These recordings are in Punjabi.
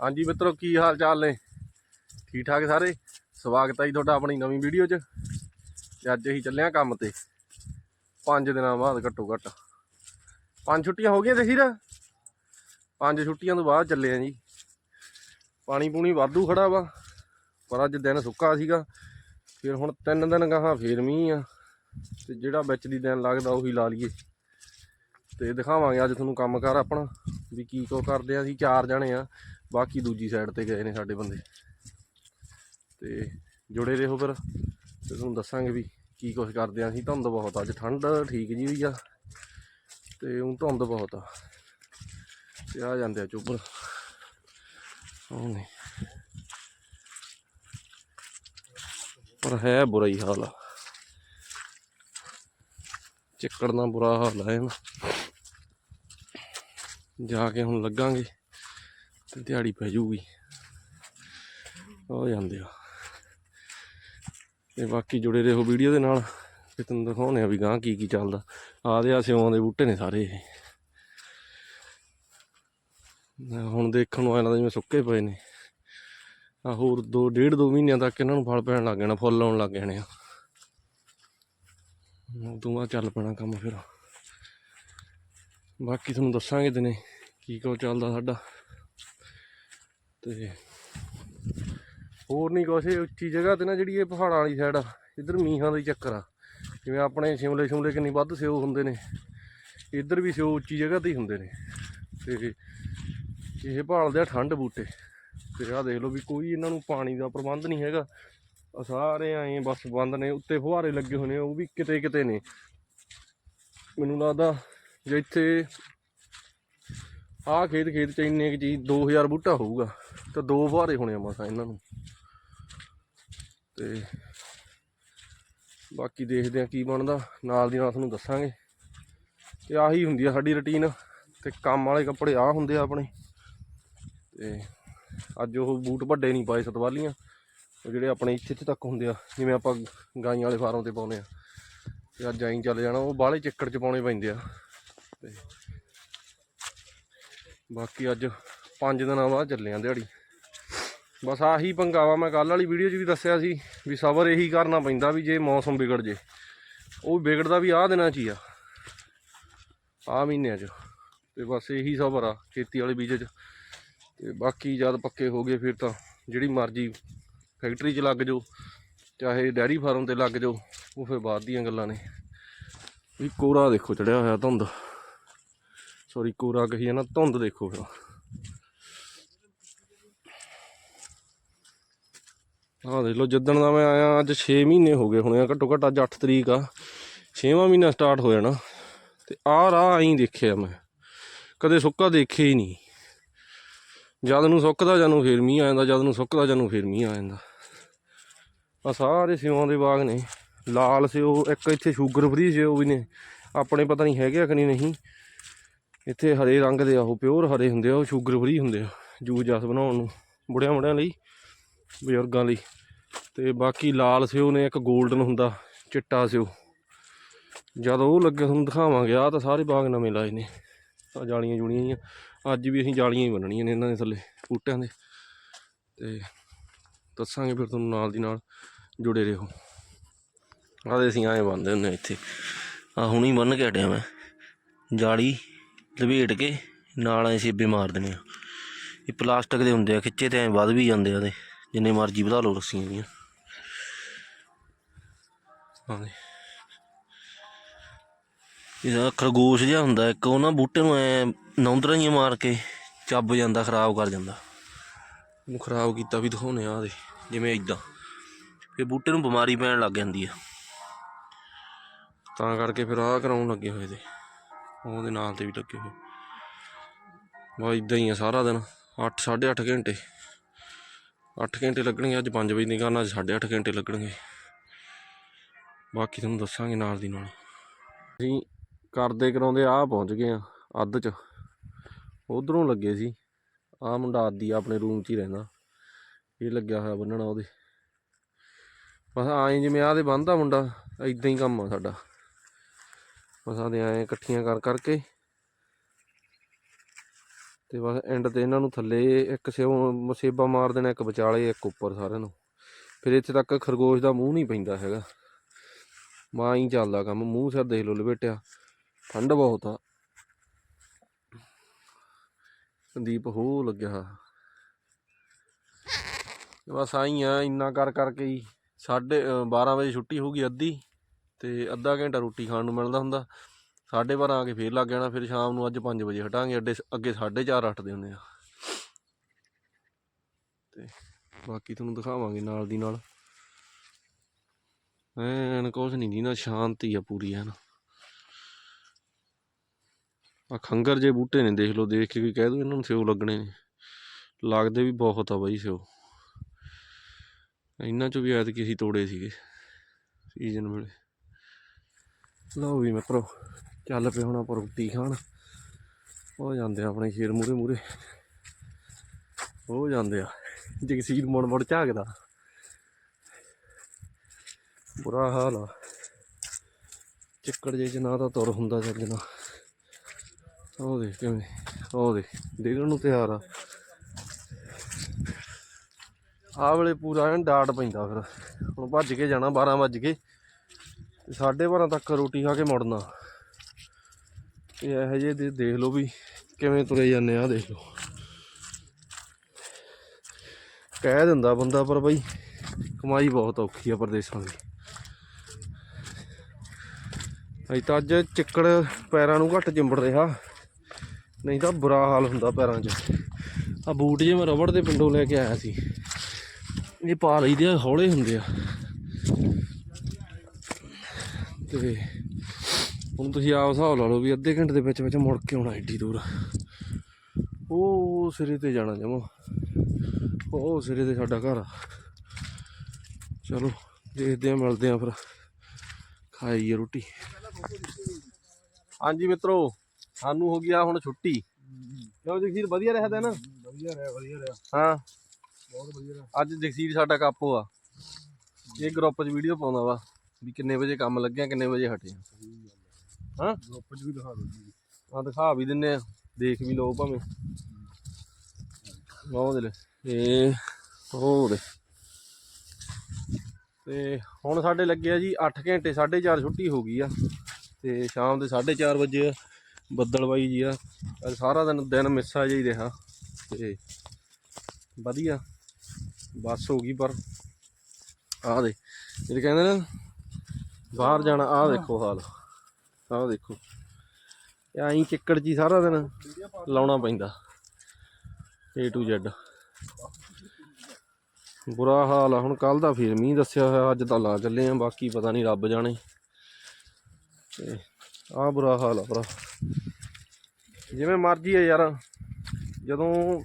ਹਾਂਜੀ ਮਿੱਤਰੋ, ਕੀ ਹਾਲ ਚਾਲ ਨੇ? ਠੀਕ ਠਾਕ ਸਾਰੇ? ਸਵਾਗਤ ਹੈ ਜੀ ਤੁਹਾਡਾ ਆਪਣੀ ਨਵੀਂ ਵੀਡੀਓ 'ਚ। ਤੇ ਅੱਜ ਅਸੀਂ ਚੱਲੇ ਆ ਕੰਮ ਤੇ। ਪੰਜ ਦਿਨਾਂ ਬਾਅਦ ਘੱਟੋ ਘੱਟ ਪੰਜ ਛੁੱਟੀਆਂ ਹੋ ਗਈਆਂ ਜਹੀਰ ਪੰਜ ਛੁੱਟੀਆਂ ਤੋਂ ਬਾਅਦ ਚੱਲੇ ਆ ਜੀ। ਪਾਣੀ ਪੂਣੀ ਵਾਧੂ ਖੜਾ ਵਾ, ਪਰ ਅੱਜ ਦਿਨ ਸੁੱਕਾ ਸੀਗਾ। ਫਿਰ ਹੁਣ ਤਿੰਨ ਦਿਨ ਗਾਹਾਂ ਫੇਰ ਮੀਂਹ ਆ। ਤੇ ਜਿਹੜਾ ਵਿੱਚ ਦੀ ਦਿਨ ਲੱਗਦਾ ਉਹੀ ਲਾ ਲਈਏ। ਤੇ ਦਿਖਾਵਾਂਗੇ ਅੱਜ ਤੁਹਾਨੂੰ ਕੰਮ ਕਰ ਆਪਣਾ, ਵੀ ਕੀ ਕੋ ਕਰਦੇ ਆ। ਅਸੀਂ ਚਾਰ ਜਣੇ ਆ। ਬਾਕੀ ਦੂਜੀ ਸਾਈਡ ਤੇ ਗਏ ਨੇ ਸਾਡੇ ਬੰਦੇ। ਤੇ ਜੁੜੇ ਰਹੋ ਫਿਰ। ਤੇ ਤੁਹਾਨੂੰ ਦੱਸਾਂਗੇ ਵੀ ਕੀ ਕੁਝ ਕਰਦੇ ਆ। ਅਸੀਂ ਧੁੰਦ ਬਹੁਤ ਅੱਜ ਠੰਡ ਠੀਕ ਜੀ ਹੋਈ ਆ। ਤੇ ਹੁਣ ਧੁੰਦ ਬਹੁਤ ਆ। ਤੇ ਆ ਜਾਂਦੇ ਆ ਚੁੱਪਰ ਉਹਨੇ ਪਰ ਹੈ ਬੁਰਾ ਹੀ ਹਾਲ ਆ। ਚਿੱਕੜ ਨਾਲ ਬੁਰਾ ਹਾਲ ਆ ਇਹਨੂੰ ਜਾ ਕੇ ਹੁਣ ਲੱਗਾਂਗੇ। ਤੇ ਦਿਹਾੜੀ ਪੈ ਜੂਗੀ। ਹੋ ਜਾਂਦੇ ਆ। ਤੇ ਬਾਕੀ ਜੁੜੇ ਰਹੋ ਵੀਡੀਓ ਦੇ ਨਾਲ। ਤੇ ਤੁਹਾਨੂੰ ਦਿਖਾਉਣੇ ਆ ਵੀ ਗਾਂ ਕੀ ਕੀ ਚੱਲਦਾ ਆਦੇ ਆ ਸਿਉਂ ਦੇ ਬੂਟੇ ਨੇ ਸਾਰੇ ਇਹ। ਹੁਣ ਦੇਖਣ ਨੂੰ ਆਇਆ ਜਿਵੇਂ ਸੁੱਕੇ ਪਏ ਨੇ। ਆ ਹੋਰ ਦੋ, ਡੇਢ ਦੋ ਮਹੀਨਿਆਂ ਤੱਕ ਇਹਨਾਂ ਨੂੰ ਫਲ ਪੈਣ ਲੱਗ ਜਾਣਾ, ਫੁੱਲ ਆਉਣ ਲੱਗ ਜਾਣੇ ਆ। ਉਦੋਂ ਬਾਅਦ ਚੱਲ ਪੈਣਾ ਕੰਮ ਫਿਰ। ਬਾਕੀ ਤੁਹਾਨੂੰ ਦੱਸਾਂਗੇ ਦਿਨੇ ਕੀ ਕੋ ਚੱਲਦਾ ਸਾਡਾ। ਤੇ ਹੋਰ ਨਹੀਂ ਕੁਛ, ਇਹ ਉੱਚੀ ਜਗ੍ਹਾ ਤੇ ਨਾ ਜਿਹੜੀ ਇਹ ਪਹਾੜਾਂ ਵਾਲੀ ਸਾਈਡ ਆ, ਇੱਧਰ ਮੀਂਹਾਂ ਦਾ ਹੀ ਚੱਕਰ ਆ। ਜਿਵੇਂ ਆਪਣੇ ਸ਼ਿਮਲੇ ਸ਼ਿਮਲੇ ਕਿੰਨੀ ਵੱਧ ਸਿਓ ਹੁੰਦੇ ਨੇ, ਇੱਧਰ ਵੀ ਸਿਓ ਉੱਚੀ ਜਗ੍ਹਾ ਤੇ ਹੀ ਹੁੰਦੇ ਨੇ। ਤੇ ਇਹ ਭਾਲਦੇ ਆ ਠੰਡ ਬੂਟੇ, ਤੇ ਆਹ ਦੇਖ ਲਓ ਵੀ ਕੋਈ ਇਹਨਾਂ ਨੂੰ ਪਾਣੀ ਦਾ ਪ੍ਰਬੰਧ ਨਹੀਂ ਹੈਗਾ। ਸਾਰੇ ਐਂ ਬਸ ਬੰਦ ਨੇ, ਉੱਤੇ ਫੁਹਾਰੇ ਲੱਗੇ ਹੋਏ ਉਹ ਵੀ ਕਿਤੇ ਕਿਤੇ ਨੇ। ਮੈਨੂੰ ਲੱਗਦਾ ਜੇ ਇੱਥੇ ਆਹ ਖੇਤ ਖੇਤ ਚ ਇੰਨੇ ਕੁ ਚੀਜ਼ 2000 ਬੂਟਾ ਹੋਊਗਾ ਤਾਂ ਦੋ ਫੁਹਾਰੇ ਹੋਣੇ ਆ ਮਸਾਂ ਇਹਨਾਂ ਨੂੰ। ਤੇ ਬਾਕੀ ਦੇਖਦੇ ਆ ਕੀ ਬਣਦਾ, ਨਾਲ ਦੀ ਨਾਲ ਤੁਹਾਨੂੰ ਦੱਸਾਂਗੇ। ਤੇ ਆਹੀ ਹੁੰਦੀ ਆ ਸਾਡੀ ਰੁਟੀਨ ਤੇ ਕੰਮ ਵਾਲੇ ਕੱਪੜੇ ਆ ਹੁੰਦੇ ਆ ਆਪਣੇ। ਤੇ ਅੱਜ ਉਹ ਬੂਟ ਵੱਡੇ ਨਹੀਂ ਪਾਏ ਸਤਵਾਲੀਆਂ, ਉਹ ਜਿਹੜੇ ਆਪਣੇ ਇੱਥੇ ਇੱਥੇ ਤੱਕ ਹੁੰਦੇ ਆ, ਜਿਵੇਂ ਆਪਾਂ ਗਾਈਆਂ ਵਾਲੇ ਫਾਰਮ ਤੇ ਪਾਉਂਦੇ ਆ। ਤੇ ਅੱਜ ਐਂ ਚੱਲ ਜਾਣਾ, ਉਹ ਬਾਹਲੇ ਚਿੱਕੜ ਚ ਪਾਉਣੇ ਪੈਂਦੇ ਆ। ਤੇ ਬਾਕੀ ਅੱਜ 5 ਦਿਨਾਂ ਬਾਅਦ ਚੱਲੇ ਆਂ ਦਿਹਾੜੀ। ਬਸ ਆਹੀ ਪੰਗਾ ਮੈਂ ਕੱਲ ਵਾਲੀ ਵੀਡੀਓ 'ਚ ਵੀ ਦੱਸਿਆ ਸੀ ਵੀ ਸਬਰ ਇਹੀ ਕਰਨਾ ਪੈਂਦਾ ਵੀ ਜੇ ਮੌਸਮ ਵਿਗੜ ਜੇ। ਉਹ ਵਿਗੜਦਾ ਵੀ ਆਹ ਦਿਨਾਂ 'ਚ ਹੀ ਆ, ਆਹ ਮਹੀਨਿਆਂ 'ਚ। ਤੇ ਬਸ ਇਹੀ ਸਬਰ ਆ ਖੇਤੀ ਵਾਲੇ ਬੀਜ 'ਚ। ਤੇ ਬਾਕੀ ਜਦ ਪੱਕੇ ਹੋ ਗਏ ਫਿਰ ਤਾਂ ਜਿਹੜੀ ਮਰਜ਼ੀ ਫੈਕਟਰੀ 'ਚ ਲੱਗ ਜਾਓ, ਚਾਹੇ ਡੈਰੀ ਫਾਰਮ ਤੇ ਲੱਗ ਜਾਓ, ਉਹ ਫਿਰ ਬਾਅਦ ਦੀਆਂ ਗੱਲਾਂ ਨੇ। ਵੀ ਕੋਰਾ ਦੇਖੋ ਚੜਿਆ ਹੋਇਆ ਧੁੰਦ। ਸੌਰੀ ਕੋਰਾ ਕਹੀ ਨਾ ਧੁੰਦ ਦੇਖੋ ਫਿਰ। ਆਹ ਦੇਖ ਲਓ, ਜਿੱਦਣ ਦਾ ਮੈਂ ਆਇਆ, ਅੱਜ 6 ਮਹੀਨੇ ਹੋ ਗਏ ਹੋਣੇ ਆ, ਘੱਟੋ ਘੱਟ ਅੱਜ 8 ਤਰੀਕ ਆ। 6ਵਾਂ ਮਹੀਨਾ ਸਟਾਰਟ ਹੋ ਜਾਣਾ ਤੇ ਆਹ ਰਾਹ ਐਂ ਦੇਖਿਆ ਮੈਂ। ਕਦੇ ਸੁੱਕਾ ਦੇਖਿਆ ਹੀ ਨਹੀਂ। ਜਦ ਨੂੰ ਸੁੱਕਦਾ ਜਾਨੂੰ ਫੇਰ ਮੀਂਹ ਆ ਜਾਂਦਾ, ਜਦ ਨੂੰ ਸੁੱਕਦਾ ਜਾਨੂੰ ਫੇਰ ਮੀਂਹ ਆ ਜਾਂਦਾ। ਆ ਸਾਰੇ ਸਿਉਆਂ ਦੇ ਬਾਗ ਨੇ। ਲਾਲ ਸਿਓ ਇੱਕ ਇੱਥੇ ਸ਼ੂਗਰ ਫਰੀ ਸਿਓ ਵੀ ਨੇ। ਆਪਣੇ ਪਤਾ ਨਹੀਂ ਹੈਗੇ ਆ ਕਿ ਨਹੀਂ। ਇੱਥੇ ਹਰੇ ਰੰਗ ਦੇ ਆ ਉਹ ਪਿਓਰ ਹਰੇ ਹੁੰਦੇ ਆ, ਉਹ ਸ਼ੂਗਰ ਫਰੀ ਹੁੰਦੇ ਆ ਜੂਸ ਜਸ ਬਣਾਉਣ ਨੂੰ, ਬੁੜਿਆਂ ਬੁੜਿਆਂ ਲਈ, ਬਜ਼ੁਰਗਾਂ ਲਈ। ਤੇ ਬਾਕੀ ਲਾਲ ਸਿਓ ਨੇ ਇੱਕ 골ਡਨ ਹੁੰਦਾ, ਚਿੱਟਾ ਸਿਓ। ਜਦ ਉਹ ਲੱਗੇ, ਤੁਹਾਨੂੰ ਦਿਖਾਵਾਂਗੇ ਆ ਤਾਂ ਸਾਰੇ ਬਾਗ ਨਵੇਂ ਲਾਏ ਨੇ ਆ ਜਾਲੀਆਂ ਜੁੜੀਆਂ ਹੀ ਆ ਅੱਜ ਵੀ ਅਸੀਂ ਜਾਲੀਆਂ ਹੀ ਬੰਨਣੀਆਂ ਨੇ ਇਹਨਾਂ ਦੇ ਥੱਲੇ, ਬੂਟਿਆਂ ਦੇ। ਤੇ ਦੱਸਾਂਗੇ ਫਿਰ ਤੁਹਾਨੂੰ ਨਾਲ ਦੀ ਨਾਲ, ਜੁੜੇ ਰਹੋ। ਆਦੇ ਅਸੀਂ ਐਂ ਬੰਨਦੇ ਹੁੰਦੇ ਇੱਥੇ। ਆ ਹੁਣੀ ਬੰਨ ਕੇ ਹਟਿਆ ਮੈਂ। ਜਾਲੀ ਲਪੇਟ ਕੇ ਨਾਲ ਐ ਸੇਬੇ ਮਾਰ ਦੇਣੇ ਆ ਇਹ ਪਲਾਸਟਿਕ ਦੇ ਹੁੰਦੇ ਆ, ਖਿੱਚੇ ਤੇ ਐ ਵੱਧ ਵੀ ਜਾਂਦੇ ਆ ਤੇ ਜਿੰਨੇ ਮਰਜ਼ੀ ਵਧਾ ਲਓ ਰੱਸੀਆਂ ਦੀਆਂ। ਹਾਂ ਇਹਦਾ ਖਰਗੋਸ਼ ਜਿਹਾ ਹੁੰਦਾ, ਇੱਕ ਉਹ ਨਾ ਬੂਟੇ ਨੂੰ ਐ ਨੌਂਦਰਾਂ ਜਿਹੀਆਂ ਮਾਰ ਕੇ ਚੱਬ ਜਾਂਦਾ, ਖਰਾਬ ਕਰ ਜਾਂਦਾ। ਉਹਨੂੰ ਖਰਾਬ ਕੀਤਾ ਵੀ ਦਿਖਾਉਣੇ ਆ ਦੇ ਜਿਵੇਂ ਇਦਾਂ ਇਹ ਬੂਟੇ ਨੂੰ ਬਿਮਾਰੀ ਪੈਣ ਲੱਗ ਜਾਂਦੀ ਆ। ਤਾਂ ਕਰਕੇ ਫਿਰ ਆਹ ਕਰਾਉਣ ਲੱਗੇ ਹੋਏ ਤੇ। ਉਹਦੇ ਨਾਲ ਤੇ ਵੀ ਲੱਗੇ ਹੋਏ। ਬਾ ਇਦਾਂ ਹੀ ਆ ਸਾਰਾ ਦਿਨ। 8 8.5 ਘੰਟੇ। 8 ਘੰਟੇ ਲੱਗਣਗੇ, ਅੱਜ 5 ਵਜੇ ਦੀ ਕਰਨਾ ਅੱਜ 8.5 ਘੰਟੇ ਲੱਗਣਗੇ। ਬਾਕੀ ਤੁਹਾਨੂੰ ਦੱਸਾਂਗੇ ਨਾਲ ਦੀ ਨਾਲ। ਅਸੀਂ ਕਰਦੇ ਕਰਾਉਂਦੇ ਆ ਪਹੁੰਚ ਗਏ ਆ ਅੱਧ ਚ। ਉਧਰੋਂ ਲੱਗੇ ਸੀ। ਆ ਮੁੰਡਾ ਆਦੀ ਆਪਣੇ ਰੂਮ 'ਚ ਹੀ ਰਹਿੰਦਾ। ਇਹ ਲੱਗਿਆ ਹੋਇਆ ਬੰਨਣਾ ਉਹਦੇ। ਬਸ ਆਏ ਜਿਵੇਂ ਆਹ ਦੇ ਬੰਨਦਾ ਮੁੰਡਾ ਇਦਾਂ ਹੀ ਕੰਮ ਆ ਸਾਡਾ। ਬਸ ਦੇ ਆਏ ਇਕੱਠੀਆਂ ਕਰ ਕਰਕੇ। ਤੇ ਬਸ ਐਂਡ ਤੇ ਇਹਨਾਂ ਨੂੰ ਥੱਲੇ ਇੱਕ ਸਿਓ ਸੇਬਾ ਮਾਰ ਦੇਣਾ ਇੱਕ ਵਿਚਾਲੇ ਇੱਕ ਉੱਪਰ ਸਾਰਿਆਂ ਨੂੰ। ਫਿਰ ਇੱਥੇ ਤੱਕ ਖਰਗੋਸ਼ ਦਾ ਮੂੰਹ ਨਹੀਂ ਪੈਂਦਾ ਹੈਗਾ। ਮਾਂ ਹੀ ਚੱਲਦਾ ਕੰਮ ਮੂੰਹ ਸਿਰ ਦੇਖ ਲਓ ਲਪੇਟਿਆ। ਠੰਡ ਬਹੁਤ ਆ। ਸੰਦੀਪ ਹੋ ਲੱਗਿਆ। ਬਸ ਆਈ ਆ ਇੰਨਾ ਕਰ ਕਰਕੇ ਹੀ। ਸਾਢੇ ਅ, 12 ਵਜੇ ਛੁੱਟੀ ਹੋ ਗਈ ਅੱਧੀ। ਤੇ ਅੱਧਾ ਘੰਟਾ ਰੋਟੀ ਖਾਣ ਨੂੰ ਮਿਲਦਾ ਹੁੰਦਾ। ਸਾਢੇ 12 ਆ ਕੇ ਫੇਰ ਲੱਗ ਜਾਣਾ, ਫਿਰ ਸ਼ਾਮ ਨੂੰ ਅੱਜ 5 ਵਜੇ ਹਟਾਂਗੇ, ਅੱਡੇ ਅੱਗੇ 4:30 ਅੱਠ ਦੇ ਹੁੰਦੇ ਆ। ਤੇ ਬਾਕੀ ਤੁਹਾਨੂੰ ਦਿਖਾਵਾਂਗੇ ਨਾਲ ਦੀ ਨਾਲ। ਐਨ ਕੁਛ ਨਹੀਂ ਦੀ ਨਾ ਸ਼ਾਂਤੀ ਆ ਪੂਰੀ, ਐਨ। ਆ ਖੰਗਰ ਜੇ ਬੂਟੇ ਨੇ, ਦੇਖ ਲਓ, ਦੇਖ ਕੇ ਵੀ ਕਹਿ ਦੋ ਇਹਨਾਂ ਨੂੰ ਸਿਓ ਲੱਗਣੇ ਨੇ। ਲੱਗਦੇ ਵੀ ਬਹੁਤ ਆ ਬਾਈ ਸਿਓ। ਇਹਨਾਂ ਚੋਂ ਵੀ ਐਤਕੀ ਅਸੀਂ ਤੋੜੇ ਸੀਗੇ, ਸੀਜ਼ਨ ਵੇਲੇ। ਲਓ ਵੀ ਮਿੱਤਰੋ, ਚੱਲ ਪਏ ਹੁਣ ਆਪਾਂ ਰੋਟੀ ਖਾਣ। ਹੋ ਜਾਂਦੇ ਆ ਆਪਣੇ ਸ਼ੇਰ ਮੂਰੇ ਮੂਰੇ ਹੋ ਜਾਂਦੇ ਆ। ਜਗਸੀਰ ਮੁੜ ਮੁੜ ਝਾਕਦਾ। ਬੁਰਾ ਹਾਲ ਆ। ਚੱਕੜ ਜੇ ਚ ਨਾ ਤਾਂ ਤੁਰ ਹੁੰਦਾ ਚੱਜਣਾ ਉਹ ਦੇਖ ਕਿਵੇਂ, ਉਹ ਦੇਖ ਡਿੱਗਣ ਨੂੰ ਤਿਆਰ ਆ। ਆਹ ਵੇਲੇ ਪੂਰਾ ਐਨ ਡਾਟ ਪੈਂਦਾ ਫਿਰ। ਹੁਣ ਭੱਜ ਕੇ ਜਾਣਾ 12 ਵੱਜ ਕੇ ਤੇ ਸਾਢੇ 12 ਤੱਕ ਰੋਟੀ ਖਾ ਕੇ ਮੁੜਨਾ। ਇਹ ਇਹੋ ਜਿਹੇ ਦੇ ਦੇਖ ਲਓ ਵੀ ਕਿਵੇਂ ਤੁਰੇ ਜਾਂਦੇ ਆ ਦੇਖ ਲਓ। ਕਹਿ ਦਿੰਦਾ ਬੰਦਾ, ਪਰ ਬਈ ਕਮਾਈ ਬਹੁਤ ਔਖੀ ਆ ਪਰਦੇਸਾਂ ਦੀ। ਅਜ ਤਾਂ ਅੱਜ ਚਿੱਕੜ ਪੈਰਾਂ ਨੂੰ ਘੱਟ ਚਿੰਬੜ ਰਿਹਾ। ਨਹੀਂ ਤਾਂ ਬੁਰਾ ਹਾਲ ਹੁੰਦਾ ਪੈਰਾਂ 'ਚ। ਆ ਬੂਟ ਜੇ ਮੈਂ ਰਬੜ ਦੇ ਪਿੰਡੋਂ ਲੈ ਕੇ ਆਇਆ ਸੀ, ਇਹ ਪਾ ਲਈਦੇ ਆ, ਹੌਲੇ ਹੁੰਦੇ ਆ ਤੇ ਹੁਣ ਤੁਸੀਂ ਆਪ ਹਿਸਾਬ ਲਾ ਲਓ ਵੀ ਅੱਧੇ ਘੰਟੇ ਦੇ ਵਿੱਚ ਵਿੱਚ ਮੁੜ ਕੇ ਆਉਣਾ ਏਡੀ ਦੂਰ। ਉਹ ਸਿਰੇ ਤੇ ਜਾਣਾ ਜਮਾ। ਉਹ ਸਿਰੇ ਤੇ ਸਾਡਾ ਘਰ ਆ। ਚਲੋ ਦੇਖਦੇ ਆ ਮਿਲਦੇ ਆ ਫਿਰ। ਖਾਈਏ ਰੋਟੀ। ਹਾਂਜੀ ਮਿੱਤਰੋ ਸਾਨੂੰ ਹੋ ਗਿਆ ਹੁਣ ਛੁੱਟੀ। ਕਿਉਂ ਜਗਸੀਰ ਵਧੀਆ ਰਿਹਾ ਤਾਂ ਨਾ ਵਧੀਆ ਰਿਹਾ ਵਧੀਆ ਰਿਹਾ। ਹਾਂ। ਬਹੁਤ ਵਧੀਆ ਰਿਹਾ। ਅੱਜ ਜਗਸੀਰ ਸਾਡਾ ਕਾਪੋ ਆ ਇਹ ਗਰੁੱਪ 'ਚ ਵੀਡੀਓ ਪਾਉਂਦਾ ਵਾ ਵੀ ਕਿੰਨੇ ਵਜੇ ਕੰਮ ਲੱਗਿਆ ਕਿੰਨੇ ਵਜੇ ਹਟੇ ਹਾਂ? ਗਰੁੱਪ ਚ ਵੀ ਦਿਖਾ ਦਿਓ ਜੀ। ਆ ਦਿਖਾ ਵੀ ਦਿੰਨੇ ਆ। ਦੇਖ ਵੀ ਲਓ ਭਾਵੇਂ। ਉਹ ਦੇ ਲੈ ਇਹ ਦੇ ਤੇ ਹੁਣ ਸਾਡੇ ਲੱਗੇ ਆ ਜੀ 8 ਘੰਟੇ 4:30 ਛੁੱਟੀ ਹੋ ਗਈ ਆ। ਤੇ ਸ਼ਾਮ ਦੇ 4:30 ਵਜੇ ਆ। ਬੱਦਲਬਾਈ ਜੀ ਆ। ਅੱਜ ਸਾਰਾ ਦਿਨ ਦਿਨ ਮਿੱਸਾ ਜਿਹਾ ਹੀ ਰਿਹਾ। ਤੇ ਵਧੀਆ। ਬੱਸ ਹੋ ਗਈ ਪਰ ਆਹ ਦੇ। ਜਿਹੜੇ ਕਹਿੰਦੇ ਨਾ ਬਾਹਰ ਜਾਣਾ ਆਹ ਦੇਖੋ ਹਾਲ। ਆਹ ਦੇਖੋ। ਐਂ ਚਿੱਕੜ ਜੀ ਸਾਰਾ ਦਿਨ ਲਾਉਣਾ ਪੈਂਦਾ। A to Z ਬੁਰਾ ਹਾਲ ਆ ਹੁਣ ਕੱਲ ਦਾ ਫੇਰ ਮੀਂਹ ਦੱਸਿਆ ਹੋਇਆ ਅੱਜ ਤਾਂ ਲਾ ਚੱਲੇ ਆ ਬਾਕੀ ਪਤਾ ਨਹੀਂ ਰੱਬ ਜਾਣੇ। ਤੇ ਆਹ ਬੁਰਾ ਹਾਲ ਆ ਭਰਾ। ਜਿਵੇਂ ਮਰਜ਼ੀ ਆ ਯਾਰ ਜਦੋਂ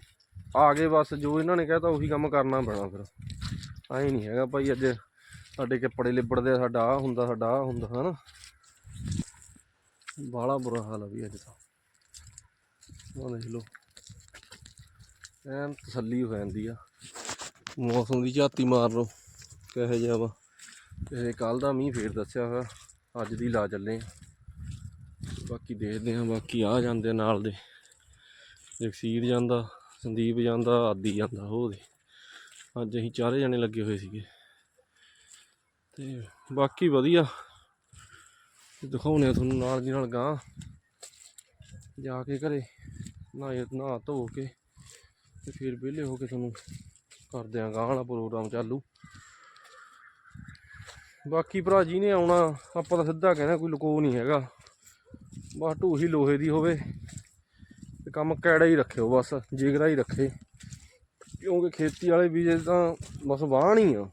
ਆ ਗਏ ਬਸ ਜੋ ਇਹਨਾਂ ਨੇ ਕਹਿਤਾ ਉਹੀ ਕੰਮ ਕਰਨਾ ਪੈਣਾ ਫਿਰ। ਐਂ ਨਹੀਂ ਹੈਗਾ ਭਾਈ ਅੱਜ ਸਾਡੇ ਕੱਪੜੇ ਲਿਬੜਦੇ ਆ, ਸਾਡਾ ਆ ਹੁੰਦਾ ਸਾਡਾ ਆ ਹੁੰਦਾ ਹਨਾ? ਬਾਹਲਾ ਬੁਰਾ ਹਾਲ ਆ ਵੀ ਅੱਜ ਤਾਂ। ਉਹ ਦੇਖ ਲਓ। ਐਨ ਤਸੱਲੀ ਹੋ ਜਾਂਦੀ ਆ। ਮੌਸਮ ਦੀ ਝਾਤੀ ਮਾਰ ਲਓ, ਕਿਹੋ ਜਿਹਾ ਵਾ। ਤੇ ਕੱਲ ਦਾ ਮੀਂਹ ਫੇਰ ਦੱਸਿਆ ਹੋਇਆ ਅੱਜ ਦੀ ਲਾ ਚੱਲੇ ਆ। ਬਾਕੀ ਦੇਖਦੇ ਆ, ਬਾਕੀ ਆ ਜਾਂਦੇ ਆ ਨਾਲ ਦੇ। ਜਗਸੀਰ ਜਾਂਦਾ, ਸੰਦੀਪ ਜਾਂਦਾ, ਆਦੀ ਜਾਂਦਾ ਉਹਦੇ ਅੱਜ ਅਸੀਂ ਚਾਰੇ ਜਣੇ ਲੱਗੇ ਹੋਏ ਸੀਗੇ। ਤੇ ਬਾਕੀ ਵਧੀਆ। ਦਿਖਾਉਣੇ ਆ ਤੁਹਾਨੂੰ ਨਾਲ ਦੀ ਨਾਲ ਗਾਂ। ਜਾ ਕੇ ਘਰੇ ਨਹਾਏ, ਨਹਾ ਧੋ ਕੇ ਤੇ ਫਿਰ ਵਿਹਲੇ ਹੋ ਕੇ ਤੁਹਾਨੂੰ ਕਰਦੇ ਆ ਗਾਂ ਵਾਲਾ ਪ੍ਰੋਗਰਾਮ ਚਾਲੂ। ਬਾਕੀ ਭਰਾ ਜੀ ਨੇ ਆਉਣਾ, ਆਪਾਂ ਤਾਂ ਸਿੱਧਾ ਕਹਿਣਾ ਕੋਈ ਲੁਕੋ ਨਹੀਂ ਹੈਗਾ। ਬਸ ਢੂਹੀ ਲੋਹੇ ਦੀ ਹੋਵੇ ਤੇ ਕੰਮ ਕੈੜਾ ਹੀ ਰੱਖਿਓ ਬਸ ਜਿਗਰਾ ਹੀ ਰੱਖੇ। ਕਿਉਂਕਿ ਖੇਤੀ ਵਾਲੇ ਬੀਜ ਤਾਂ ਬਸ ਵਾਹਣ ਹੀ ਆ।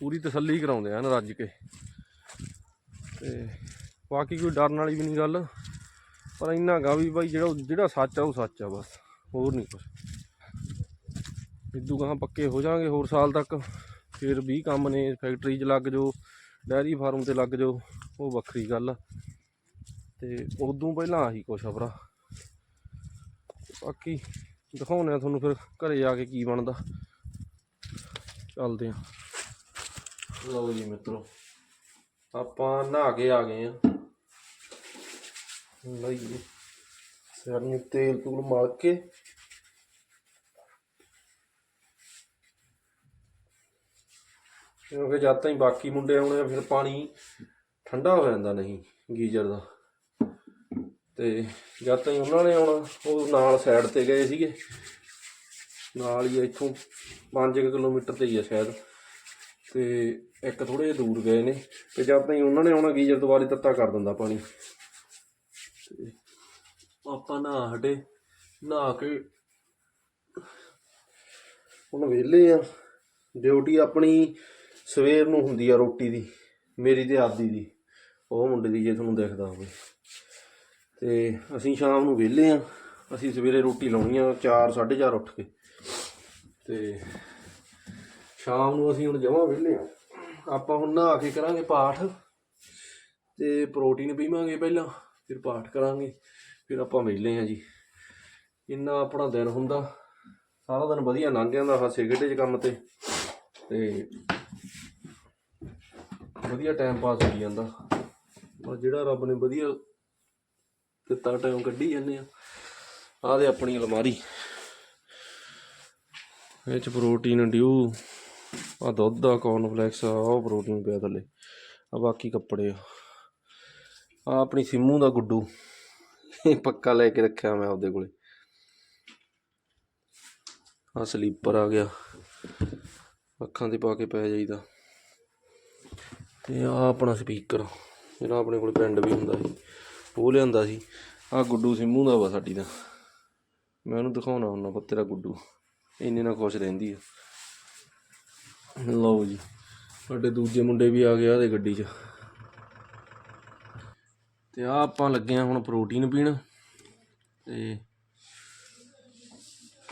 ਪੂਰੀ ਤਸੱਲੀ ਕਰਾਉਂਦੇ ਆ ਨਾ ਰੱਜ ਕੇ। ਤੇ ਬਾਕੀ ਕੋਈ ਡਰਨ ਵਾਲੀ ਵੀ ਨਹੀਂ ਗੱਲ। ਪਰ ਇੰਨਾ ਗਾ ਵੀ ਬਾਈ ਜਿਹੜਾ ਜਿਹੜਾ ਸੱਚ ਆ ਉਹ ਸੱਚ ਆ ਬਸ, ਹੋਰ ਨਹੀਂ ਕੁਛ। ਇਦੂ ਗਾਹਾਂ ਪੱਕੇ ਹੋ ਜਾਾਂਗੇ ਹੋਰ ਸਾਲ ਤੱਕ, ਫਿਰ ਵੀ ਕੰਮ ਨੇ ਫੈਕਟਰੀ 'ਚ ਲੱਗ ਜਾਓ, ਡੈਰੀ ਫਾਰਮ ਤੇ ਲੱਗ ਜਾਓ, ਉਹ ਵੱਖਰੀ ਗੱਲ ਆ। ਤੇ ਉਦੋਂ ਪਹਿਲਾਂ ਆਹੀ ਕੁਛ ਆ ਭਰਾ। ਬਾਕੀ ਦਿਖਾਉਂਦੇ ਆ ਤੁਹਾਨੂੰ ਫਿਰ ਘਰੇ ਜਾ ਕੇ ਕੀ ਬਣਦਾ। ਚੱਲਦੇ ਆ। ਲਓ ਜੀ ਮਿੱਤਰੋ। ਆਪਾਂ ਨਹਾ ਕੇ ਆ ਗਏ ਆ ਲਈ ਸਿਰ ਨੂੰ ਤੇਲ ਤੂਲ ਮਲ ਕੇ। ਕਿਉਂਕਿ ਜਦ ਤਾਈਂ ਬਾਕੀ ਮੁੰਡੇ ਆਉਣੇ ਆ, ਫਿਰ ਪਾਣੀ ਠੰਡਾ ਹੋ ਜਾਂਦਾ ਨਹੀਂ ਗੀਜ਼ਰ ਦਾ। ਤੇ ਜਦ ਤਾਈਂ ਉਹਨਾਂ ਨੇ ਆਉਣਾ ਉਹ ਨਾਲ ਸਾਈਡ ਤੇ ਗਏ ਸੀਗੇ। ਨਾਲ ਹੀ ਆ, ਇੱਥੋਂ 5 ਕਿਲੋਮੀਟਰ ਤੇ ਹੀ ਆ ਸ਼ਾਇਦ। ਤੇ ਇੱਕ ਥੋੜੇ ਜਿਹਾ ਦੂਰ ਗਏ ਨੇ ਤੇ ਜਦ ਤਾਈਂ ਉਹਨਾਂ ਨੇ ਆਉਣਾ ਗੀਜ਼ਰ ਦੁਬਾਰੇ ਤੱਤਾ ਕਰ ਦਿੰਦਾ ਪਾਣੀ। ਤੇ ਆਪਾਂ ਨਹਾ ਹਟੇ ਨਹਾ ਕੇ ਹੁਣ ਵਿਹਲੇ ਆ। ਡਿਊਟੀ ਆਪਣੀ ਸਵੇਰ ਨੂੰ ਹੁੰਦੀ ਆ ਰੋਟੀ ਦੀ ਮੇਰੀ ਤੇ ਆਦੀ ਦੀ। ਉਹ ਮੁੰਡੇ ਦੀ ਜੇ ਤੁਹਾਨੂੰ ਦਿਖਦਾ ਹੋਵੇ। ਤੇ ਅਸੀਂ ਸ਼ਾਮ ਨੂੰ ਵਿਹਲੇ ਆ। ਅਸੀਂ ਸਵੇਰੇ ਰੋਟੀ ਲਾਉਣੀ ਆ 4 4:30 ਉੱਠ ਕੇ। ਤੇ ਸ਼ਾਮ ਨੂੰ ਅਸੀਂ ਹੁਣ ਜਮਾਂ ਵਿਹਲੇ ਆ। ਆਪਾਂ ਹੁਣ ਨਹਾ ਕੇ ਕਰਾਂਗੇ ਪਾਠ ਤੇ ਪ੍ਰੋਟੀਨ ਪੀਵਾਂਗੇ ਪਹਿਲਾਂ, ਫਿਰ ਪਾਠ ਕਰਾਂਗੇ, ਫਿਰ ਆਪਾਂ ਵਿਹਲੇ ਆ ਜੀ। ਇੰਨਾ ਆਪਣਾ ਦਿਨ ਹੁੰਦਾ। ਸਾਰਾ ਦਿਨ ਵਧੀਆ ਲੰਘ ਜਾਂਦਾ ਹਾਸੇ ਖੇਡੇ ਚ ਕੰਮ ਤੇ। ਤੇ ਵਧੀਆ ਟਾਈਮ ਪਾਸ ਹੋ ਜਾਂਦਾ। ਪਰ ਜਿਹੜਾ ਰੱਬ ਨੇ ਵਧੀਆ ਦਿੱਤਾ ਟਾਈਮ ਕੱਢੀ ਜਾਂਦੇ ਆ, ਆਹ ਦੇ ਆਪਣੀ ਅਲਮਾਰੀ। ਇਹ ਚ ਪ੍ਰੋਟੀਨ, ਡਿਊ। ਆ ਦੁੱਧ ਆ ਕੌਰਨਫਲੈਕਸ ਆ ਉਹ ਪ੍ਰੋਟੀਨ ਪਿਆ ਥੱਲੇ। ਆ ਬਾਕੀ ਕੱਪੜੇ ਆ। ਆ ਆਪਣੀ ਸਿੰਮੂ ਦਾ ਗੁੱਡੂ। ਇਹ ਪੱਕਾ ਲੈ ਕੇ ਰੱਖਿਆ ਮੈਂ ਆਪਦੇ ਕੋਲੇ। ਆ ਸਲੀਪਰ ਆ ਗਿਆ। ਅੱਖਾਂ ਤੇ ਪਾ ਕੇ ਪੈ ਜਾਈਦਾ। ਤੇ ਆ ਆਪਣਾ ਸਪੀਕਰ ਜਿਹੜਾ ਆਪਣੇ ਕੋਲ ਪਿੰਡ ਵੀ ਹੁੰਦਾ ਸੀ। ਉਹ ਲਿਆਂਦਾ ਸੀ। ਆ ਗੁੱਡੂ ਸਿੰਮੂ ਦਾ ਵਾ ਸਾਡੀ ਦਾ। ਮੈਂ ਉਹਨੂੰ ਦਿਖਾਉਣਾ ਹੁੰਦਾ ਵਾ ਤੇਰਾ ਗੁੱਡੂ। ਇੰਨੇ ਨਾਲ ਖੁਸ਼ ਰਹਿੰਦੀ ਆ। ਲਓ ਜੀ। ਸਾਡੇ ਦੂਜੇ ਮੁੰਡੇ ਵੀ ਆ ਗਏ ਆ ਦੇ ਗੱਡੀ 'ਚ। ਤੇ ਆ ਆਪਾਂ ਲੱਗੇ ਆ ਹੁਣ ਪ੍ਰੋਟੀਨ ਪੀਣ। ਤੇ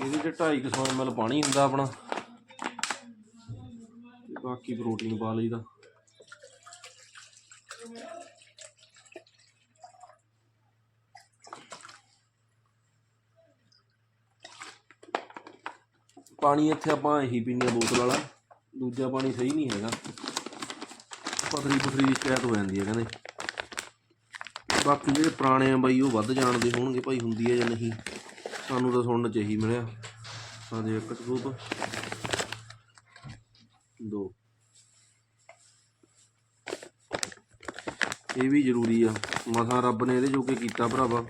ਇਹਦੇ 'ਚ 250 ml ਪਾਣੀ ਹੁੰਦਾ ਆਪਣਾ। ਤੇ ਬਾਕੀ ਪ੍ਰੋਟੀਨ ਪਾ ਲਈਦਾ। ਪਾਣੀ ਇੱਥੇ ਆਪਾਂ ਇਹੀ ਪੀਂਦੇ ਬੋਤਲ ਵਾਲਾ। ਦੂਜਾ ਪਾਣੀ ਸਹੀ ਨਹੀਂ ਹੈਗਾ। ਪਥਰੀ ਪਥਰੀ ਦੀ ਸ਼ਿਕਾਇਤ ਹੋ ਜਾਂਦੀ ਹੈ ਕਹਿੰਦੇ। ਬਾਕੀ ਜਿਹੜੇ ਪੁਰਾਣੇ ਆ ਬਾਈ, ਉਹ ਵੱਧ ਜਾਣਦੇ ਹੋਣਗੇ ਭਾਈ ਹੁੰਦੀ ਹੈ ਜਾਂ ਨਹੀਂ। ਸਾਨੂੰ ਤਾਂ ਸੁਣਨ ਚ ਇਹੀ ਮਿਲਿਆ। ਆ ਦੇ ਇੱਕ ਸਕੂਪ ਦੋ। ਇਹ ਵੀ ਜ਼ਰੂਰੀ ਆ। ਮਸਾਂ ਰੱਬ ਨੇ ਇਹਦੇ ਜੋਗੇ ਕੀਤਾ ਭਰਾਵਾ।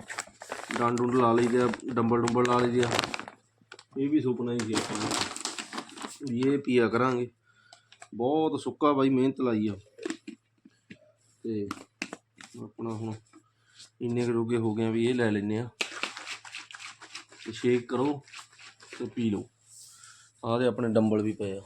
ਡੰਡ ਡੁੰਡ ਲਾ ਲਈਦੇ ਆ, ਡੰਬਲ ਡੁੰਬਲ ਲਾ ਲਈਦੇ ਆ। ਇਹ ਵੀ ਸੁਪਨਾ ਹੀ ਸੀ। ਆਪਾਂ ਇਹ ਪੀਆ ਕਰਾਂਗੇ। ਬਹੁਤ ਸੁੱਕਾ ਬਾਈ, ਮਿਹਨਤ ਲਾਈ ਆ। ਤੇ ਆਪਣਾ ਹੁਣ ਇੰਨੇ ਕੁ ਰੋਗੇ ਹੋ ਗਏ ਵੀ ਇਹ ਲੈ ਲੈਨੇ ਆ। ਤੇ ਸ਼ੇਕ ਕਰੋ ਤੇ ਪੀ ਲਓ। ਆਹ ਆਪਣੇ ਡੰਬਲ ਵੀ ਪਏ ਆ।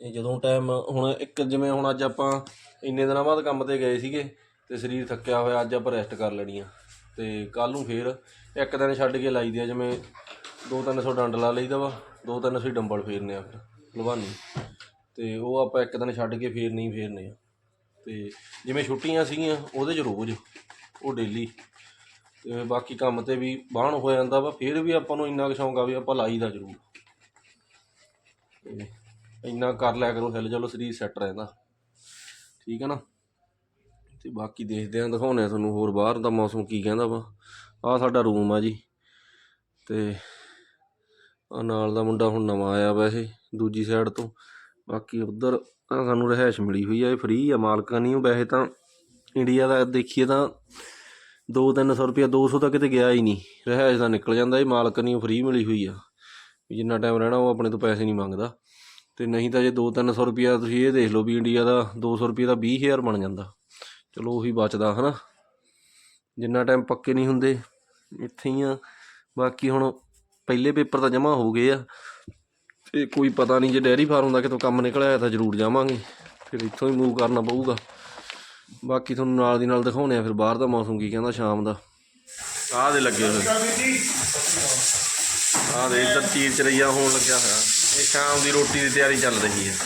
ਇਹ ਜਦੋਂ ਟਾਈਮ ਹੁਣ ਇੱਕ ਜਿਵੇਂ ਹੁਣ ਅੱਜ ਆਪਾਂ ਇੰਨੇ ਦਿਨਾਂ ਬਾਅਦ ਕੰਮ ਤੇ ਗਏ ਸੀਗੇ ਤੇ ਸਰੀਰ ਥੱਕਿਆ ਹੋਇਆ, ਅੱਜ ਆਪਾਂ ਰੈਸਟ ਕਰ ਲੈਣੀ ਆ। ਤੇ ਕੱਲ ਨੂੰ ਫੇਰ ਇੱਕ ਦਿਨ ਛੱਡ ਕੇ ਲਾਈਦੇ ਆ, ਜਿਵੇਂ 2-300 ਡੰਡ ਲਾ ਲਈਦਾ ਵਾ 2-300 ਹੀ ਡੰਬਲ ਫੇਰਨੇ ਆ ਫਿਰ, ਲਵਾਨੀ। ਤੇ ਉਹ ਆਪਾਂ ਇੱਕ ਦਿਨ ਛੱਡ ਕੇ ਫੇਰ ਨਹੀਂ ਫੇਰਨੇ ਆ। ਤੇ ਜਿਵੇਂ ਛੁੱਟੀਆਂ ਸੀਗੀਆਂ, ਉਹਦੇ 'ਚ ਰੋਜ਼, ਉਹ ਡੇਲੀ। ਤੇ ਬਾਕੀ ਕੰਮ ਤੇ ਵੀ ਬਾਹਣ ਹੋ ਜਾਂਦਾ ਵਾ, ਫਿਰ ਵੀ ਆਪਾਂ ਨੂੰ ਇੰਨਾ ਕੁ ਸ਼ੌਂਕ ਆ ਵੀ ਆਪਾਂ ਲਾਈਦਾ ਜ਼ਰੂਰ। ਤੇ ਇੰਨਾ ਕਰ ਲਿਆ ਕਰੋ, ਹਿਲ ਚਲੋ ਸਰੀਰ ਸੈੱਟ ਰਹਿੰਦਾ। ਠੀਕ ਹੈ ਨਾ? ਤੇ ਬਾਕੀ ਦੇਖਦੇ ਆਂ, ਦਿਖਾਉਂਦੇ ਆ ਤੁਹਾਨੂੰ ਹੋਰ ਬਾਹਰ ਦਾ ਮੌਸਮ ਕੀ ਕਹਿੰਦਾ ਵਾ। ਆਹ ਸਾਡਾ ਰੂਮ ਆ ਜੀ। ਤੇ ਆ ਨਾਲ ਦਾ ਮੁੰਡਾ ਹੁਣ ਨਵਾਂ ਆਇਆ ਵੈਸੇ ਦੂਜੀ ਸਾਈਡ ਤੋਂ। ਬਾਕੀ ਉਧਰ ਸਾਨੂੰ ਰਹਿائش ਮਿਲੀ ਹੋਈ ਆ, ਇਹ ਫ੍ਰੀ ਆ, ਮਾਲਕਾਂ ਨਹੀਂ ਉਹ ਵੈਸੇ ਤਾਂ ਇੰਡੀਆ ਦਾ ਦੇਖੀਏ ਤਾਂ 2-300 ਰੁਪਿਆ 200 ਤਾਂ ਕਿਤੇ ਗਿਆ ਹੀ ਨਹੀਂ ਰਹਿائش ਦਾ ਨਿਕਲ ਜਾਂਦਾ ਇਹ ਮਾਲਕ ਨਹੀਂ ਉਹ ਫ੍ਰੀ ਮਿਲੀ ਹੋਈ ਆ। ਜਿੰਨਾ ਟਾਈਮ ਰਹਿਣਾ ਉਹ ਆਪਣੇ ਤੋਂ ਪੈਸੇ ਨਹੀਂ ਮੰਗਦਾ। ਤੇ ਨਹੀਂ ਤਾਂ ਜੇ 2-300 ਰੁਪਿਆ ਤੁਸੀਂ ਇਹ ਦੇਖ ਲਓ ਵੀ ਇੰਡੀਆ ਦਾ 200 ਰੁਪਏ ਦਾ 20000 ਬਣ ਜਾਂਦਾ। ਚਲੋ ਉਹੀ ਬਚਦਾ ਹਨਾ। ਜਿੰਨਾ ਟਾਈਮ ਪੱਕੇ ਨਹੀਂ ਹੁੰਦੇ, ਇੱਥੇ ਹੀ ਆ। ਬਾਕੀ ਹੁਣ ਪਹਿਲੇ ਪੇਪਰ ਤਾਂ ਜਮ੍ਹਾਂ ਹੋ ਗਏ ਆ। ਤੇ ਕੋਈ ਪਤਾ ਨਹੀਂ ਜੇ ਡੈਰੀ ਫਾਰਮ ਦਾ ਕਿਤੋਂ ਕੰਮ ਨਿਕਲ ਆਇਆ ਤਾਂ ਜ਼ਰੂਰ ਜਾਵਾਂਗੇ। ਫਿਰ ਇੱਥੋਂ ਹੀ ਮੂਵ ਕਰਨਾ ਪਊਗਾ। ਬਾਕੀ ਤੁਹਾਨੂੰ ਨਾਲ ਦੀ ਨਾਲ ਦਿਖਾਉਣੇ ਆ ਫਿਰ ਬਾਹਰ ਦਾ ਮੌਸਮ ਕੀ ਕਹਿੰਦਾ ਸ਼ਾਮ ਦਾ। ਆਹ ਦੇ ਲੱਗੇ ਹੋਏ। ਆਹ ਦੇ ਇੱਧਰ ਚੀਰ ਚਰਈਆ ਹੋਣ ਲੱਗਿਆ ਹੋਇਆ। ਇਹ ਸ਼ਾਮ ਦੀ ਰੋਟੀ ਦੀ ਤਿਆਰੀ ਚੱਲ ਰਹੀ ਹੈ।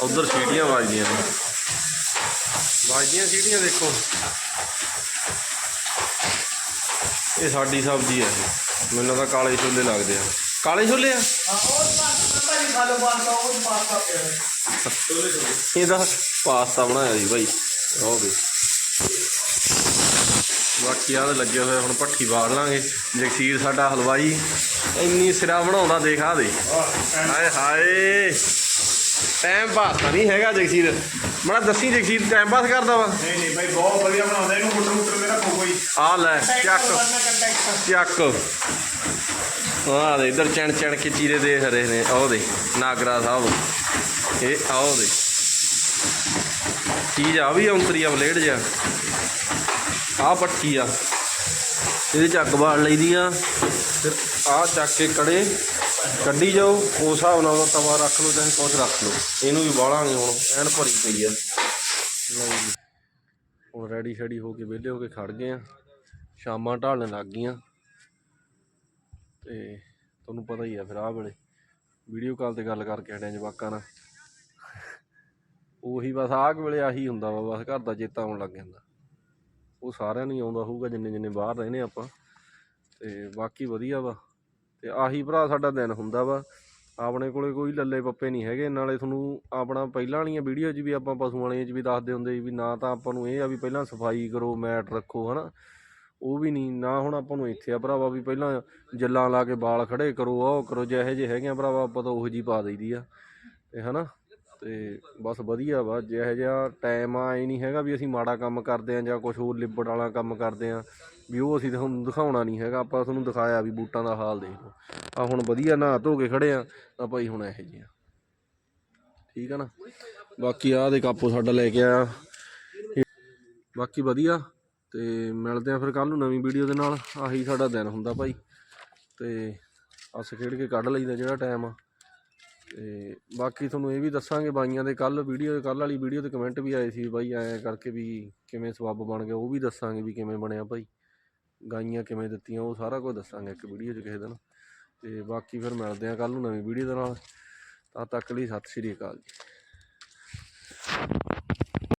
ਉਧਰ ਸੀਟੀਆਂ ਵੱਜਦੀਆਂ ਨੇ। ਵੱਜਦੀਆਂ ਸੀਟੀਆਂ ਦੇਖੋ। ਇਹ ਸਾਡੀ ਸਬਜ਼ੀ ਹੈ। ਮੈਨੂੰ ਤਾਂ ਕਾਲੇ ਛੋਲੇ ਲੱਗਦੇ ਆ। ਕਾਲੇ ਛੋਲੇ ਆ? ਇਹਦਾ ਪਾਸਤਾ ਬਣਾਇਆ ਸੀ ਭਾਈ ਆਹ ਦੇ ਬਾਕੀ ਆਹ ਲੱਗੇ ਹੋਏ ਹੁਣ ਭੱਠੀ ਬਾਲ ਲਾਂਗੇ। ਜਗਸੀਰ ਸਾਡਾ ਹਲਵਾਈ ਇੰਨੀ ਸਿਰਾ ਬਣਾਉਂਦਾ ਦੇਖ ਆ ਦੇ ਹਾਏ ਹਾਏ। ਟਾਈਮ ਪਾਸ ਨਹੀਂ ਹੈਗਾ ਜਗਸੀਰ। ਮੜਾ ਦੱਸੀ ਜਗਸੀਰ ਟਾਈਮ ਪਾਸ ਕਰਦਾ ਵਾ। ਨਹੀਂ ਨਹੀਂ ਭਾਈ ਬਹੁਤ ਵਧੀਆ ਬਣਾਉਂਦਾ ਇਹਨੂੰ ਮੁੱਟਰ ਮੁੱਟਰ ਮੇਰਾ ਹੀ ਆ ਲੈ ਚੱਕ। ਚੱਕ। ਆਹ ਦੇ ਇਧਰ ਚਣ ਚਣ ਕੇ ਚੀਰੇ ਦੇ ਹਰੇ ਨੇ ਆਹ ਦੇ ਨਾਗਰਾ ਸਾਹਿਬ। ਇਹ ਆਹ ਦੇ ਚੀਜ਼ ਆ ਵੀ ਔਂਤਰੀ ਆ ਬਲੇਡ ਜਿਹਾ। ਆ ਪੱਟੀ ਆ। ਇਹਦੇ ਚੱਕ ਬਾੜ ਲਈਦੀ ਆ। ਫਿਰ ਆ ਚੱਕ ਕੇ ਕੜੇ। ਕੱਢੀ ਜਾਓ, ਉਸ ਹਿਸਾਬ ਨਾਲ ਉਹਦਾ ਤਵਾ ਰੱਖ ਲਓ ਚਾਹੇ ਕੁਛ ਰੱਖ ਲਓ। ਇਹਨੂੰ ਵੀ ਬਾਲਾਂਗੇ ਹੁਣ, ਐਨ ਭਰੀ ਪਈ ਆ। ਲਓ ਜੀ, ਹੁਣ ਰੈਡੀ ਸ਼ੈਡੀ ਹੋ ਕੇ ਵਿਹਲੇ ਹੋ ਕੇ ਖੜ ਗਏ ਆ। ਸ਼ਾਮਾਂ ਢਾਲਣ ਲੱਗ ਗਈਆਂ। ਤੇ ਤੁਹਾਨੂੰ ਪਤਾ ਹੀ ਆ ਫਿਰ ਆਹ ਵੇਲੇ, ਵੀਡੀਓ ਕਾਲ ਤੇ ਗੱਲ ਕਰਕੇ ਹਟਿਆ ਜਵਾਕਾਂ ਨਾਲ। ਉਹੀ ਬਸ ਆਹ ਵੇਲੇ ਆਹੀ ਹੁੰਦਾ ਵਾ, ਬਸ ਘਰ ਦਾ ਚੇਤਾ ਆਉਣ ਲੱਗ ਜਾਂਦਾ। ਉਹ ਸਾਰਿਆਂ ਨੂੰ ਆਉਂਦਾ ਹੋਊਗਾ ਜਿੰਨੇ ਜਿੰਨੇ ਬਾਹਰ ਰਹਿੰਦੇ ਆਪਾਂ। ਤੇ ਬਾਕੀ ਵਧੀਆ ਵਾ। ਤੇ ਆਹੀ ਭਰਾ ਸਾਡਾ ਦਿਨ ਹੁੰਦਾ ਵਾ। ਆਪਣੇ ਕੋਲੇ ਕੋਈ ਲੱਲੇ ਪੱਪੇ ਨਹੀਂ ਹੈਗੇ, ਨਾਲੇ ਤੁਹਾਨੂੰ ਆਪਣਾ ਪਹਿਲਾਂ ਵਾਲੀਆਂ ਵੀਡੀਓ 'ਚ ਵੀ ਆਪਾਂ ਪਸ਼ੂਆਂ ਵਾਲੀਆਂ 'ਚ ਵੀ ਦੱਸਦੇ ਹੁੰਦੇ ਵੀ ਨਾ ਤਾਂ ਆਪਾਂ ਨੂੰ ਇਹ ਆ ਵੀ ਪਹਿਲਾਂ ਸਫ਼ਾਈ ਕਰੋ, ਮੈਟ ਰੱਖੋ, ਹਨਾ। ਉਹ ਵੀ ਨਹੀਂ, ਨਾ ਹੁਣ ਆਪਾਂ ਨੂੰ ਇੱਥੇ ਆ ਭਰਾਵਾ ਵੀ ਪਹਿਲਾਂ ਜੱਲਾਂ ਲਾ ਕੇ ਵਾਲ ਖੜੇ ਕਰੋ ਉਹ ਕਰੋ, ਜਿਹੇ ਜਿਹੇ ਹੈਗੇ ਆ ਭਰਾਵਾ, ਆਪਾਂ ਤਾਂ ਉਹੋ ਜੀ ਪਾ ਦਈਦੀ ਆ, ਤੇ ਹਨਾ। ਤੇ ਬਸ ਵਧੀਆ ਵਾ, ਜਿਹੋ ਜਿਹਾ ਟਾਈਮ ਆ, ਇਹ ਨਹੀਂ ਹੈਗਾ ਵੀ ਅਸੀਂ ਮਾੜਾ ਕੰਮ ਕਰਦੇ ਆ ਜਾਂ ਕੁਝ ਹੋਰ ਲਿਬੜ ਵਾਲਾ ਕੰਮ ਕਰਦੇ ਆ, ਵੀ ਉਹ ਅਸੀਂ ਤੁਹਾਨੂੰ ਦਿਖਾਉਣਾ ਨਹੀਂ ਹੈਗਾ, ਆਪਾਂ ਤੁਹਾਨੂੰ ਦਿਖਾਇਆ ਵੀ ਬੂਟਾਂ ਦਾ ਹਾਲ ਦੇਖ ਲਓ। ਆ ਹੁਣ ਵਧੀਆ ਨਹਾ ਧੋ ਕੇ ਖੜੇ ਆ, ਤਾਂ ਭਾਈ ਹੁਣ ਇਹੋ ਜਿਹੇ ਆ। ਠੀਕ ਆ ਨਾ? ਬਾਕੀ ਆਹ ਦੇ ਕਾਪੋ ਸਾਡਾ ਲੈ ਕੇ ਆਇਆ। ਬਾਕੀ ਵਧੀਆ, ਤੇ ਮਿਲਦੇ ਆ ਫਿਰ ਕੱਲ ਨੂੰ ਨਵੀਂ ਵੀਡੀਓ ਦੇ ਨਾਲ। ਆਹੀ ਸਾਡਾ ਦਿਨ ਹੁੰਦਾ ਭਾਈ, ਤੇ ਅਸ ਖੇਡ ਕੇ ਕੱਢ ਲਈਦਾ ਜਿਹੜਾ ਟਾਈਮ ਆ। ਤੇ ਬਾਕੀ ਤੁਹਾਨੂੰ ਇਹ ਵੀ ਦੱਸਾਂਗੇ ਬਾਈਆਂ ਦੇ ਕੱਲ ਵੀਡੀਓ ਕੱਲ ਵਾਲੀ ਵੀਡੀਓ ਤੇ ਕਮੈਂਟ ਵੀ ਆਏ ਸੀ ਬਾਈ, ਐਂ ਕਰਕੇ ਵੀ ਕਿਵੇਂ ਸਬੱਬ ਬਣ ਗਿਆ, ਉਹ ਵੀ ਦੱਸਾਂਗੇ ਵੀ ਕਿਵੇਂ ਬਣਿਆ ਭਾਈ ਗਾਈਆਂ ਕਿਵੇਂ ਦਿੱਤੀਆਂ, ਉਹ ਸਾਰਾ ਕੁਝ ਦੱਸਾਂਗੇ ਇੱਕ ਵੀਡੀਓ 'ਚ ਕਿਸੇ ਦਿਨ। ਤੇ ਬਾਕੀ ਫਿਰ ਮਿਲਦੇ ਆ ਕੱਲ ਨੂੰ ਨਵੀਂ ਵੀਡੀਓ ਦੇ ਨਾਲ। ਤਦ ਤੱਕ ਲਈ ਸਤਿ ਸ਼੍ਰੀ ਅਕਾਲ ਜੀ।